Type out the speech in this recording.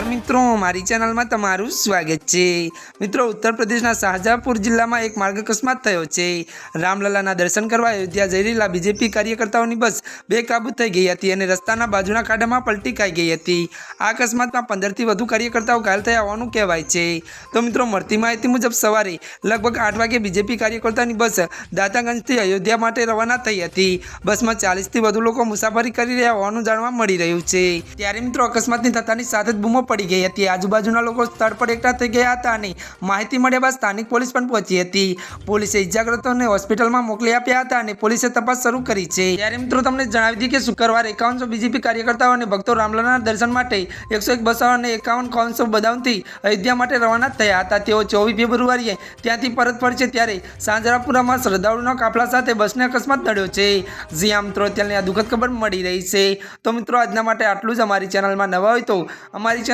નમસ્કાર મિત્રો, મારી ચેનલમાં તમારું સ્વાગત છે. મિત્રો, ઉત્તર પ્રદેશના શાહજહાપુર જિલ્લામાં એક માર્ગ અકસ્માત થયો છે. રામલલાના દર્શન કરવા અયોધ્યા જઈ રહેલા બીજેપી કાર્યકર્તાઓની બસ બેકાબૂ થઈ ગઈ હતી અને રસ્તાના બાજુના ખાડામાં પલટી ખાઈ ગઈ હતી. આ અકસ્માતમાં પંદરથી વધુ કાર્યકર્તાઓ ઘાયલ થયા હોવાનું કહેવાય છે. તો મિત્રો, મળતી માહિતી મુજબ સવારે લગભગ આઠ વાગે બીજેપી કાર્યકર્તાની બસ દાતાગંજથી અયોધ્યા માટે રવાના થઈ હતી. બસમાં ચાલીસથી વધુ લોકો મુસાફરી કરી રહ્યા હોવાનું જાણવા મળી રહ્યું છે. ત્યારે મિત્રો, અકસ્માતની થતાની સાથે જ બૂમો પડી ગઈ હતી. આજુબાજુના લોકો સ્થળ પર એકઠા થઈ ગયા હતા અને માહિતી મળ્યા બાદ સ્થાનિક પોલીસ પણ પહોંચી હતી. પોલીસે ઇજાગ્રસ્તોને હોસ્પિટલમાં મોકલી આપ્યા હતા અને પોલીસે તપાસ શરૂ કરી છે. ત્યારે મિત્રો તમને જણાવી દીધી કે શુક્રવારે એકાવનસો બીજેપી કાર્યકર્તાઓ અને ભક્તો રામલલાના દર્શન માટે એકસો એક બસો અને એકાવન કોન્સો બદામથી અયોધ્યા માટે રવાના થયા હતા. તેઓ ચોવીસ ફેબ્રુઆરીએ ત્યાંથી પરત ફરશે ત્યારે સાંજરાપુરામાં શ્રદ્ધાળુના કાફલા સાથે બસને અકસ્માત નડ્યો છે. જ્યાં મિત્રો, અત્યારની આ દુઃખદ ખબર મળી રહી છે. તો મિત્રો, આજના માટે આટલું જ. અમારી ચેનલમાં નવા હોય તો અમારી